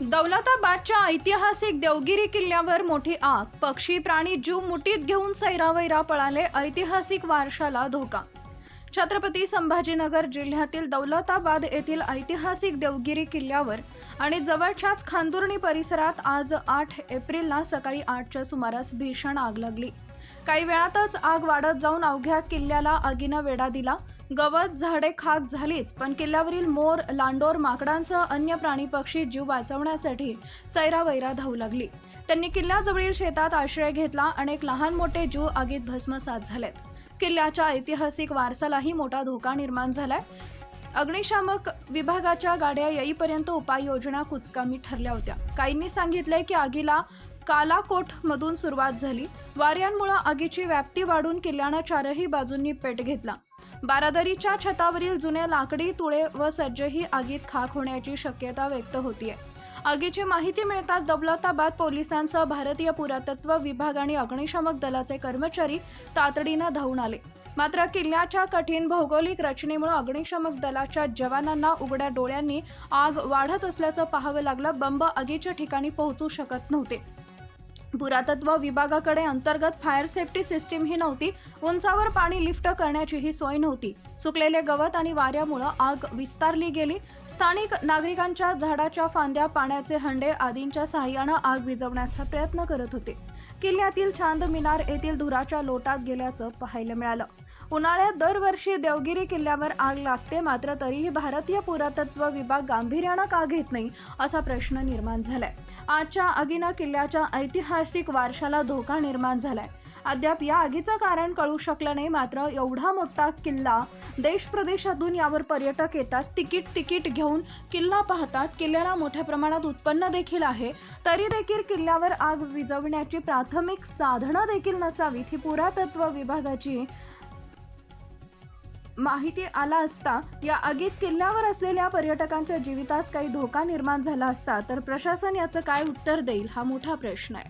दौलताबादच्या ऐतिहासिक देवगिरी किल्ल्यावर मोठी आग. पक्षी प्राणी जीव मुठीत घेऊन सैरावैरा पळाले ऐतिहासिक वारशाला धोका. छत्रपती संभाजीनगर जिल्ह्यातील दौलताबाद येथील ऐतिहासिक देवगिरी किल्ल्यावर आणि जवळच्याच खांदुर्णी परिसरात आज आठ एप्रिलला सकाळी आठच्या सुमारास भीषण आग लागली. काही वेळातच आग वाढत जाऊन अवघ्या किल्ल्याला आगीनं वेढा दिला. गवत झाडे खाक झालीच पण किल्ल्यावरील मोर लांडोर माकडांसह अन्य प्राणी पक्षी जीव वाचवण्यासाठी सैरावैरा धावू लागली. त्यांनी किल्ल्याजवळील शेतात आश्रय घेतला अनेक लहान मोठे जीव आगीत भस्मसात झालेत. किल्ल्याच्या ऐतिहासिक वारसालाही मोठा धोका निर्माण झालाय. अग्निशामक विभागाच्या गाड्या येईपर्यंत उपाययोजना कुचकामी ठरल्या होत्या. काहींनी सांगितलंय की आगीला कालाकोट मधून सुरुवात झाली. वाऱ्यांमुळे आगीची व्याप्ती वाढून किल्ल्यानं चारही बाजूंनी पेट घेतला. बारादरीच्या छतावरील जुने लाकडी तुळे व सज्जही आगीत खाक होण्याची शक्यता व्यक्त होतीये. आगीची माहिती मिळताच दौलताबाद पोलिसांसह भारतीय पुरातत्व विभाग आणि अग्निशामक दलाचे कर्मचारी तातडीनं धावून आले. मात्र किल्ल्याच्या कठीण भौगोलिक रचनेमुळे अग्निशामक दलाच्या जवानांना उघड्या डोळ्यांनी आग वाढत असल्याचं पाहावं लागलं. बंब आगीच्या ठिकाणी पोहोचू शकत नव्हते. पुरातत्व विभागाकडे अंतर्गत फायर सेफ्टी सिस्टीम ही नव्हती. उंचावर पाणी लिफ्ट करण्याचीही सोय नव्हती. सुकलेले गवत आणि वाऱ्यामुळं आग विस्तारली गेली. स्थानिक नागरिकांच्या झाडाच्या फांद्या पाण्याचे हंडे आदींच्या सहाय्यानं आग विझवण्याचा प्रयत्न करत होते. किल्ल्यातील चांद मिनार येथील धुराच्या लोटात गेल्याचं पाहायला मिळालं. उन्हाळ्यात दरवर्षी देवगिरी किल्ल्यावर आग लागते मात्र तरीही भारतीय पुरातत्व विभाग गांभीर्यानं का घेत नाही असा प्रश्न निर्माण झालाय. आजच्या आगीनं किल्ल्याच्या ऐतिहासिक वारशाला धोका निर्माण झालाय. अद्याप या आगीचं कारण कळू शकलं नाही मात्र एवढा मोठा किल्ला देश प्रदेशातून यावर पर्यटक येतात तिकीट तिकीट घेऊन किल्ला पाहतात. किल्ल्याला मोठ्या प्रमाणात उत्पन्न देखील आहे. तरी देखील किल्ल्यावर आग विझवण्याची प्राथमिक साधनं देखील नसावीत ही पुरातत्व विभागाची माहिती आला असता या आगीत किल्ल्यावर असलेल्या पर्यटकांच्या जीवितास काही धोका निर्माण झाला असता तर प्रशासन याचं काय उत्तर देईल हा मोठा प्रश्न आहे.